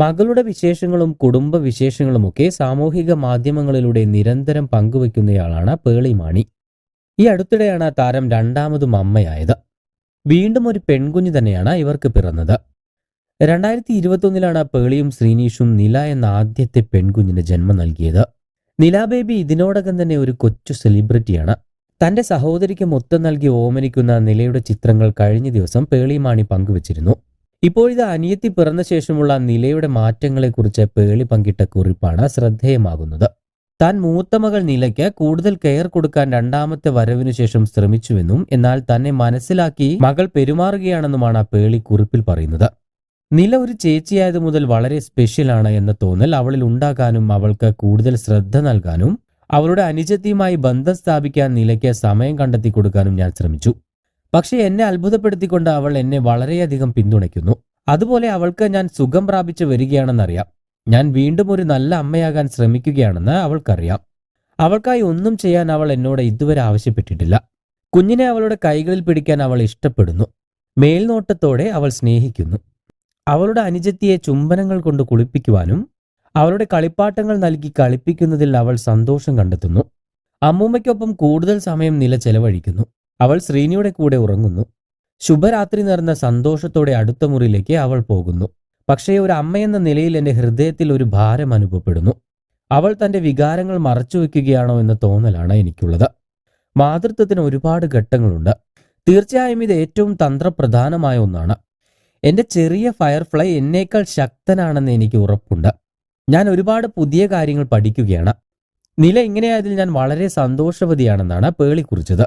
മകളുടെ വിശേഷങ്ങളും കുടുംബ വിശേഷങ്ങളുമൊക്കെ സാമൂഹിക മാധ്യമങ്ങളിലൂടെ നിരന്തരം പങ്കുവയ്ക്കുന്നയാളാണ് പേളി മാണി. ഈ അടുത്തിടെയാണ് താരം രണ്ടാമതും അമ്മയായത്. വീണ്ടും ഒരു പെൺകുഞ്ഞ് തന്നെയാണ് ഇവർക്ക് പിറന്നത്. രണ്ടായിരത്തി ഇരുപത്തൊന്നിലാണ് പേളിയും ശ്രീനീഷും നില എന്ന ആദ്യത്തെ പെൺകുഞ്ഞിന് ജന്മം നൽകിയത്. നില ബേബി ഇതിനോടകം തന്നെ ഒരു കൊച്ചു സെലിബ്രിറ്റിയാണ്. തന്റെ സഹോദരിക്ക് മൊത്തം നൽകി ഓമനിക്കുന്ന നിലയുടെ ചിത്രങ്ങൾ കഴിഞ്ഞ ദിവസം പേളിമാണി പങ്കുവച്ചിരുന്നു. ഇപ്പോഴിത് അനിയത്തി പിറന്ന ശേഷമുള്ള നിലയുടെ മാറ്റങ്ങളെക്കുറിച്ച് പേളി പങ്കിട്ട കുറിപ്പാണ് ശ്രദ്ധേയമാകുന്നത്. താൻ മൂത്ത മകൾ നിലയ്ക്ക് കൂടുതൽ കെയർ കൊടുക്കാൻ രണ്ടാമത്തെ വരവിനു ശേഷം ശ്രമിച്ചുവെന്നും എന്നാൽ തന്നെ മനസ്സിലാക്കി മകൾ പെരുമാറുകയാണെന്നുമാണ് പേളി കുറിപ്പിൽ പറയുന്നത്. നില ഒരു ചേച്ചിയായത് മുതൽ വളരെ സ്പെഷ്യൽ ആണ് എന്ന തോന്നൽ അവളിൽ ഉണ്ടാകാനും അവൾക്ക് കൂടുതൽ ശ്രദ്ധ നൽകാനും അവളുടെ അനുജത്തിയുമായി ബന്ധം സ്ഥാപിക്കാൻ നിലയ്ക്ക് സമയം കണ്ടെത്തി കൊടുക്കാനും ഞാൻ ശ്രമിച്ചു. പക്ഷേ എന്നെ അത്ഭുതപ്പെടുത്തിക്കൊണ്ട് അവൾ എന്നെ വളരെയധികം പിന്തുണയ്ക്കുന്നു. അതുപോലെ അവൾക്ക് ഞാൻ സുഖം പ്രാപിച്ചു വരികയാണെന്നറിയാം. ഞാൻ വീണ്ടും ഒരു നല്ല അമ്മയാകാൻ ശ്രമിക്കുകയാണെന്ന് അവൾക്കറിയാം. അവൾക്കായി ഒന്നും ചെയ്യാൻ അവൾ എന്നോട് ഇതുവരെ ആവശ്യപ്പെട്ടിട്ടില്ല. കുഞ്ഞിനെ അവളുടെ കൈകളിൽ പിടിക്കാൻ അവൾ ഇഷ്ടപ്പെടുന്നു. മേൽനോട്ടത്തോടെ അവൾ സ്നേഹിക്കുന്നു. അവളുടെ അനുജത്തിയെ ചുംബനങ്ങൾ കൊണ്ട് കുളിപ്പിക്കുവാനും അവളുടെ കളിപ്പാട്ടങ്ങൾ നൽകി കളിപ്പിക്കുന്നതിൽ അവൾ സന്തോഷം കണ്ടെത്തുന്നു. അമ്മൂമ്മയ്ക്കൊപ്പം കൂടുതൽ സമയം നില ചെലവഴിക്കുന്നു. അവൾ ശ്രീനിയുടെ കൂടെ ഉറങ്ങുന്നു. ശുഭരാത്രി നിറഞ്ഞ സന്തോഷത്തോടെ അടുത്ത മുറിയിലേക്ക് അവൾ പോകുന്നു. പക്ഷേ ഒരു അമ്മയെന്ന നിലയിൽ എന്റെ ഹൃദയത്തിൽ ഒരു ഭാരം അനുഭവപ്പെടുന്നു. അവൾ തന്റെ വികാരങ്ങൾ മറച്ചു വയ്ക്കുകയാണോ എന്ന തോന്നലാണ് എനിക്കുള്ളത്. മാതൃത്വത്തിന് ഒരുപാട് ഘട്ടങ്ങളുണ്ട്. തീർച്ചയായും ഇത് ഏറ്റവും തന്ത്രപ്രധാനമായ ഒന്നാണ്. എന്റെ ചെറിയ ഫയർഫ്ലൈ എന്നേക്കാൾ ശക്തനാണെന്ന് എനിക്ക് ഉറപ്പുണ്ട്. ഞാൻ ഒരുപാട് പുതിയ കാര്യങ്ങൾ പഠിക്കുകയാണ്. നില ഇങ്ങനെയായതിൽ ഞാൻ വളരെ സന്തോഷവതിയാണെന്നാണ് പേളി കുറിച്ചത്